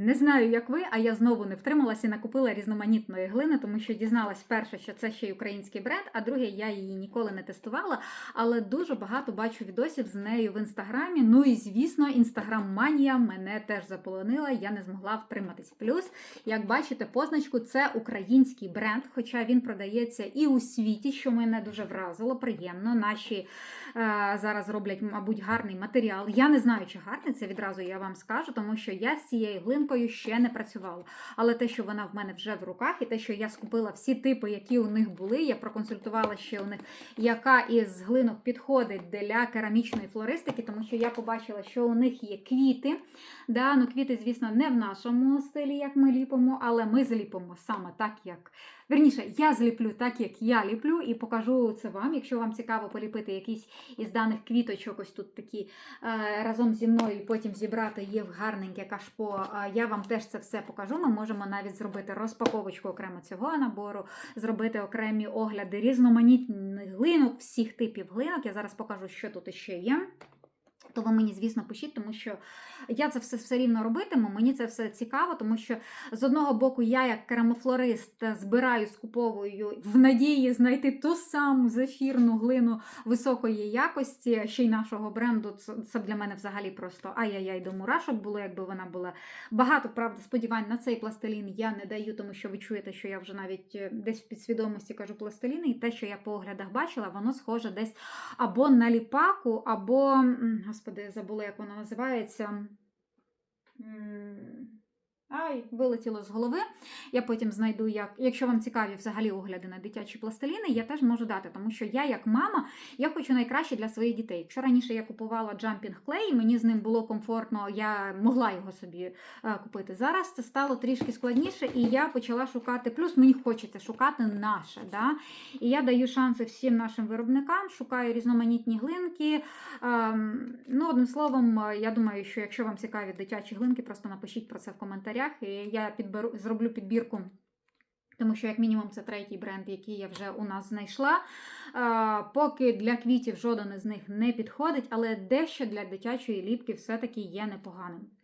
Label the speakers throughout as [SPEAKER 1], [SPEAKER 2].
[SPEAKER 1] Не знаю, як ви, а я знову не втрималася і накупила різноманітної глини, тому що дізналась перше, що це ще й український бренд, а друге, я її ніколи не тестувала, але дуже багато бачу відосів з нею в інстаграмі. Ну і звісно, інстаграм-манія мене теж заполонила, я не змогла втриматись. Плюс, як бачите, позначку це український бренд, хоча він продається і у світі, що мене дуже вразило, приємно. Наші е, зараз роблять, мабуть, гарний матеріал. Я не знаю, чи гарний це відразу я вам скажу, тому що я з цієї цією глинкою ще не працювала. Але те, що вона в мене вже в руках, і те, що я скупила всі типи, які у них були, я проконсультувала ще у них, яка із глинок підходить для керамічної флористики, тому що я побачила, що у них є квіти. Да, ну квіти, звісно, не в нашому стилі, як ми ліпимо, але ми зліпимо саме так, як. Верніше, я зліплю так, як я ліплю, і покажу це вам. Якщо вам цікаво поліпити якийсь із даних квіточок, ось тут такі е, разом зі мною, і потім зібрати їх гарненьке кашпо. Я вам теж це все покажу. Ми можемо навіть зробити розпаковочку окремо цього набору, зробити окремі огляди різноманітних глинок, всіх типів глинок. Я зараз покажу, що тут ще є. То ви мені, звісно, пишіть, тому що я це все все рівно робитиму. Мені це все цікаво, тому що з одного боку я, як керамофлорист, збираю, скуповую в надії знайти ту саму зефірну глину високої якості, ще й нашого бренду. Це, для мене взагалі просто ай-яй-яй до мурашок було, якби вона була. Багато правда сподівань на цей пластилін я не даю, тому що ви чуєте, що я вже навіть е, десь в підсвідомості кажу пластиліни, і те, що я по оглядах бачила, воно схоже десь або на ліпаку, або, господи, забула, як воно називається. Ай, вилетіло з голови. Я потім знайду, як, якщо вам цікаві взагалі огляди на дитячі пластиліни, я теж можу дати, тому що я, як мама, я хочу найкраще для своїх дітей. Якщо раніше я купувала джампінг клей, мені з ним було комфортно, я могла його собі е, купити. Зараз це стало трішки складніше, і я почала шукати. Плюс мені хочеться шукати наше. Да? І я даю шанси всім нашим виробникам, шукаю різноманітні глинки. Ем, ну, одним словом, е, я думаю, що якщо вам цікаві дитячі глинки, просто напишіть про це в коментарях. І я підберу, зроблю підбірку. Тому що, як мінімум, це третій бренд, який я вже у нас знайшла. А, поки для квітів жоден із них не підходить, але дещо для дитячої ліпки все-таки є непоганим.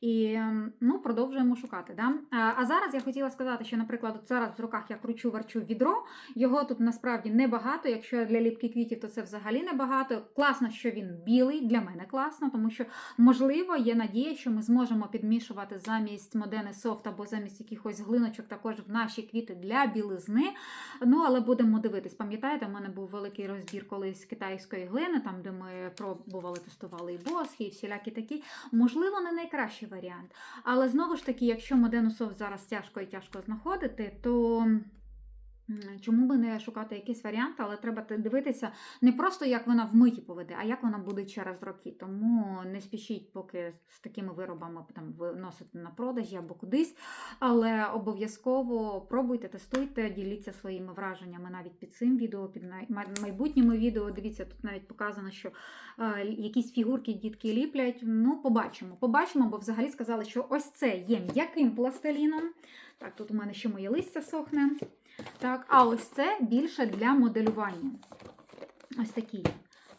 [SPEAKER 1] І ем, ну, продовжуємо шукати. Да? А, зараз я хотіла сказати, що, наприклад, зараз в руках я кручу верчу відро. Його тут насправді небагато. Якщо для ліпки квітів, то це взагалі небагато. Класно, що він білий. Для мене класно, тому що, можливо, є надія, що ми зможемо підмішувати замість модени софт або замість якихось глиночок також в наші квіти для білизни. Ну, але будемо дивитись. Пам'ятаєте, у мене був великий розбір колись китайської глини, там де ми пробували, тестували і босхи, і всілякі такі. Можливо, не найкращий варіант. Але знову ж таки, якщо модену софт зараз тяжко і тяжко знаходити, то. Чому би не шукати якийсь варіант, але треба дивитися не просто як вона в миті поведе, а як вона буде через роки. Тому не спішіть, поки з такими виробами там виносити на продажі або кудись. Але обов'язково пробуйте, тестуйте, діліться своїми враженнями навіть під цим відео, під майбутніми відео. Дивіться, тут навіть показано, що е, якісь фігурки дітки ліплять. Ну, побачимо. Побачимо, бо взагалі сказали, що ось це є м'яким пластиліном. Так, тут у мене ще моє листя сохне. Так, а ось це більше для моделювання. Ось такі.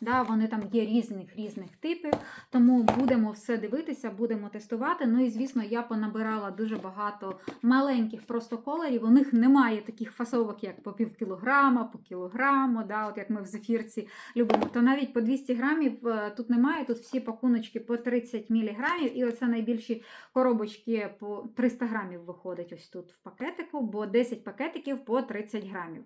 [SPEAKER 1] Да, вони там є різних різних типів, тому будемо все дивитися, будемо тестувати. Ну і звісно, я понабирала дуже багато маленьких просто колорів. У них немає таких фасовок, як по пів кілограма, по кілограму, да, от як ми в зефірці любимо. То навіть по 200 грамів е, тут немає. Тут всі пакуночки по 30 міліграмів, і оце найбільші коробочки по 300 грамів виходить ось тут в пакетику, бо 10 пакетиків по 30 грамів.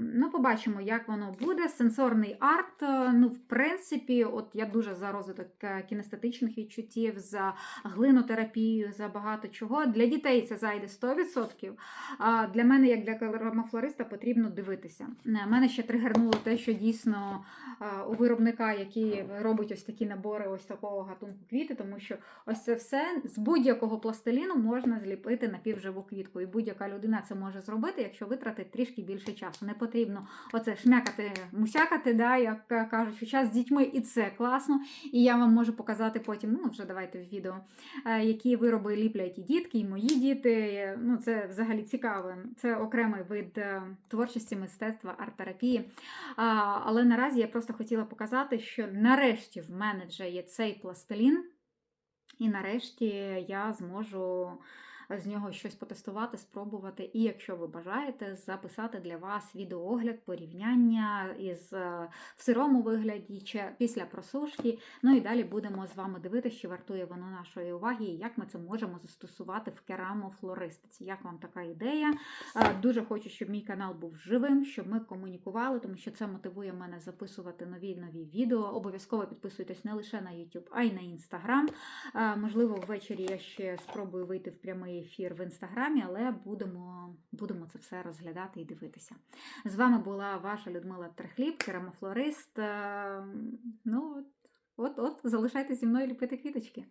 [SPEAKER 1] Ну, побачимо, як воно буде. Сенсорний арт. Е, Ну, в принципі, от я дуже за розвиток е, кінестетичних відчуттів, за глинотерапію, за багато чого. Для дітей це зайде 100%. А для мене, як для керамофлориста, потрібно дивитися. Е, Мене ще тригернуло те, що дійсно е, у виробника, який робить ось такі набори, ось такого гатунку квіти, тому що ось це все з будь-якого пластиліну можна зліпити напівживу квітку. І будь-яка людина це може зробити, якщо витратить трішки більше часу. Не потрібно оце шмякати, мусякати, да, як е, кажуть, час з дітьми, і це класно. І я вам можу показати потім, ну вже давайте в відео, е, які вироби ліплять і дітки, і мої діти. Ну, це взагалі цікаво. Це окремий вид е, творчості, мистецтва, арт-терапії. Але наразі я просто хотіла показати, що нарешті в мене вже є цей пластилін. І нарешті я зможу з нього щось потестувати, спробувати. І якщо ви бажаєте, записати для вас відеоогляд, порівняння із е, в сирому вигляді чи після просушки. Ну і далі будемо з вами дивитися, чи вартує воно нашої уваги, і як ми це можемо застосувати в керамофлористиці. Як вам така ідея? Е, Дуже хочу, щоб мій канал був живим, щоб ми комунікували, тому що це мотивує мене записувати нові нові відео. Обов'язково підписуйтесь не лише на YouTube, а й на Instagram. Е, Можливо, ввечері я ще спробую вийти в прямий ефір в інстаграмі, але будемо, будемо це все розглядати і дивитися. З вами була ваша Людмила Трехліб, керамофлорист. Е, Ну, от, от, от, залишайтеся зі мною ліпити квіточки.